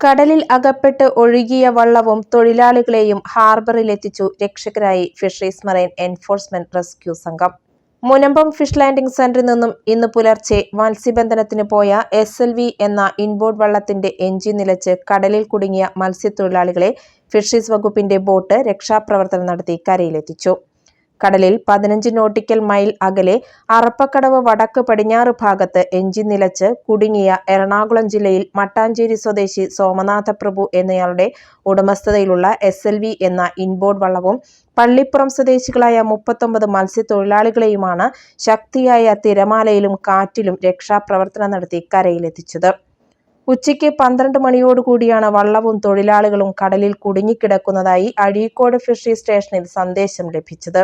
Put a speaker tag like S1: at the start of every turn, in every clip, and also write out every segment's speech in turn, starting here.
S1: കടലിൽ അകപ്പെട്ട് ഒഴുകിയ വള്ളവും തൊഴിലാളികളെയും ഹാർബറിലെത്തിച്ചു രക്ഷകരായി ഫിഷറീസ് മറൈൻ എൻഫോഴ്സ്മെന്റ് റെസ്ക്യൂ സംഘം. മുനമ്പം ഫിഷ് ലാൻഡിംഗ് സെന്ററിൽ നിന്നും ഇന്ന് പുലർച്ചെ മത്സ്യബന്ധനത്തിന് പോയ എസ് എൽ വി എന്ന ഇൻബോർഡ് വള്ളത്തിന്റെ എഞ്ചിൻ നിലച്ച് കടലിൽ കുടുങ്ങിയ മത്സ്യത്തൊഴിലാളികളെ ഫിഷറീസ് വകുപ്പിന്റെ ബോട്ട് രക്ഷാപ്രവർത്തനം നടത്തി കരയിലെത്തിച്ചു. കടലിൽ പതിനഞ്ച് നോട്ടിക്കൽ മൈൽ അകലെ അറപ്പക്കടവ് വടക്ക് പടിഞ്ഞാറ് ഭാഗത്ത് എഞ്ചിൻ നിലച്ച് കുടുങ്ങിയ എറണാകുളം ജില്ലയിൽ മട്ടാഞ്ചേരി സ്വദേശി സോമനാഥ പ്രഭു എന്നയാളുടെ ഉടമസ്ഥതയിലുള്ള എസ് എന്ന ഇൻബോർഡ് വള്ളവും പള്ളിപ്പുറം സ്വദേശികളായ മുപ്പത്തൊമ്പത് മത്സ്യത്തൊഴിലാളികളെയുമാണ് ശക്തിയായ തിരമാലയിലും കാറ്റിലും രക്ഷാപ്രവർത്തനം നടത്തി കരയിലെത്തിച്ചത്. ഉച്ചയ്ക്ക് പന്ത്രണ്ട് മണിയോടുകൂടിയാണ് വള്ളവും തൊഴിലാളികളും കടലിൽ കുടുങ്ങിക്കിടക്കുന്നതായി അഴീക്കോട് ഫിഷറി സ്റ്റേഷനിൽ സന്ദേശം ലഭിച്ചത്.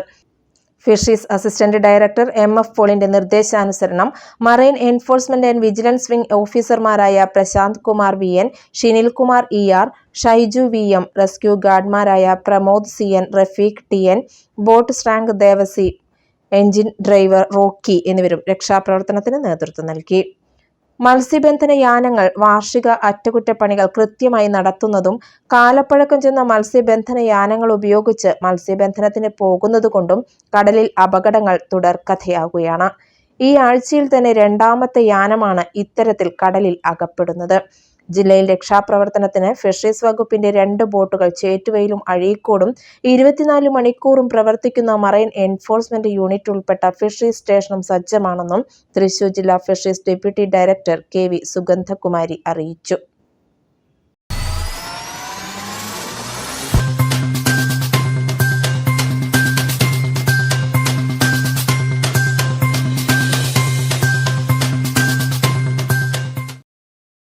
S1: Fisheries assistant director M F പോളിന്റെ നിർദ്ദേശാനുസരണം marine enforcement and vigilance wing ഓഫീസർമാരായ Prashanth Kumar V N Shinil Kumar E R Shaiju V M rescue ഗാർഡ്മാരായ Pramod C N Rafeeq T N boat സ്ട്രാങ്ക് Devasi engine driver Rocky എന്നിവരും രക്ഷാപ്രവർത്തനത്തിന് നേതൃത്വം നൽകി. മത്സ്യബന്ധന യാനങ്ങൾ വാർഷിക അറ്റകുറ്റപ്പണികൾ കൃത്യമായി നടത്തുന്നതും കാലപ്പഴക്കം ചെന്ന മത്സ്യബന്ധന യാനങ്ങൾ ഉപയോഗിച്ച് മത്സ്യബന്ധനത്തിന് പോകുന്നതുകൊണ്ടും കടലിൽ അപകടങ്ങൾ തുടർക്കഥയാകുകയാണ്. ഈ ആഴ്ചയിൽ തന്നെ രണ്ടാമത്തെ യാനമാണ് ഇത്തരത്തിൽ കടലിൽ അകപ്പെടുന്നത്. ജില്ലയിൽ രക്ഷാപ്രവർത്തനത്തിന് ഫിഷറീസ് വകുപ്പിന്റെ രണ്ട് ബോട്ടുകൾ ചേറ്റുവയിലും അഴീക്കോടും ഇരുപത്തിനാല് മണിക്കൂറും പ്രവർത്തിക്കുന്ന മറൈൻ എൻഫോഴ്സ്മെന്റ് യൂണിറ്റ് ഉൾപ്പെട്ട ഫിഷറീസ് സ്റ്റേഷനും സജ്ജമാണെന്നും തൃശൂർ ജില്ലാ fisheries deputy director K V Sugandhakumari അറിയിച്ചു.